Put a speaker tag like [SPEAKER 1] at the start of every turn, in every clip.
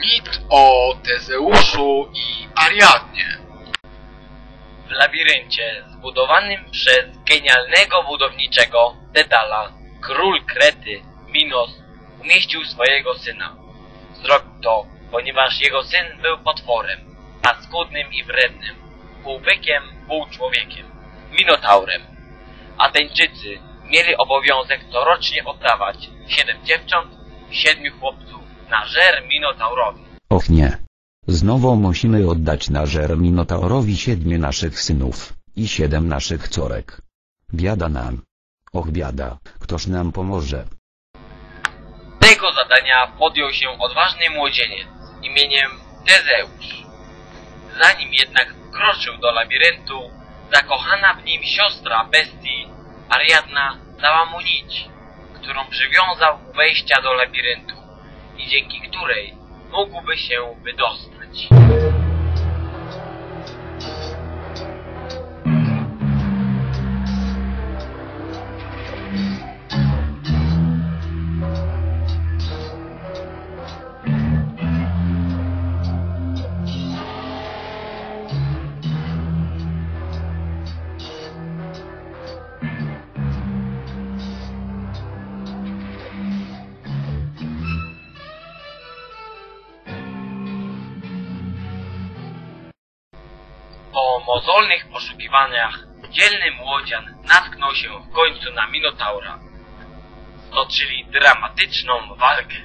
[SPEAKER 1] Mit o Tezeuszu i Ariadnie.
[SPEAKER 2] W labiryncie zbudowanym przez genialnego budowniczego Dedala, król Krety, Minos, umieścił swojego syna. Zrobił to, ponieważ jego syn był potworem, paskudnym i wrednym, pół bykiem, pół człowiekiem, Minotaurem. Ateńczycy mieli obowiązek corocznie oddawać siedem dziewcząt i siedmiu chłopców na żer Minotaurowi.
[SPEAKER 3] Och nie. Znowu musimy oddać na żer Minotaurowi siedmiu naszych synów, i siedem naszych córek. Biada nam. Och biada, ktoż nam pomoże?
[SPEAKER 2] Tego zadania podjął się odważny młodzieniec imieniem Tezeusz. Zanim jednak wkroczył do labiryntu, zakochana w nim siostra bestii, Ariadna, dała mu nić, którą przywiązał u wejścia do labiryntu i dzięki której mógłby się wydostać. Po mozolnych poszukiwaniach dzielny młodzian natknął się w końcu na Minotaura. Stoczyli dramatyczną walkę.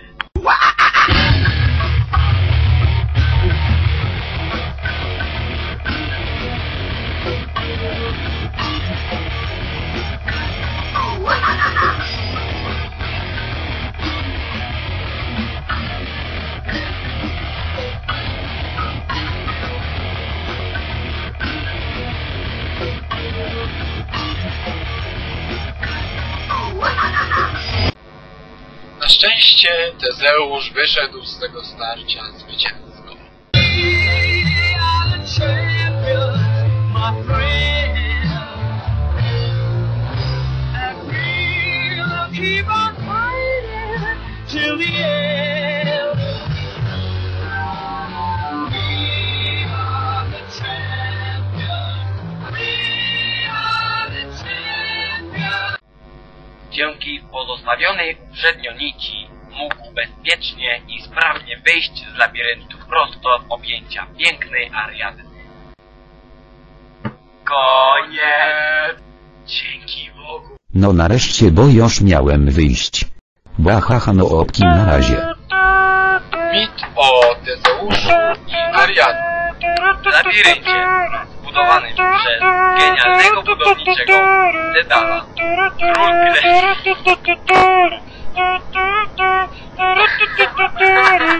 [SPEAKER 1] Szczęście Tezeusz wyszedł z tego starcia zwycięsko.
[SPEAKER 2] Dzięki pozostawionej uprzednio nici mógł bezpiecznie i sprawnie wyjść z labiryntu prosto w objęcia pięknej Ariadny. Koniec! Dzięki Bogu!
[SPEAKER 3] No nareszcie bo już miałem wyjść. Bahaha no opki na razie.
[SPEAKER 1] Mit o Tezeuszu i Ariadnie.
[SPEAKER 2] W labiryncie zbudowanym przez genialnego budowniczego ne dala. Rol bile.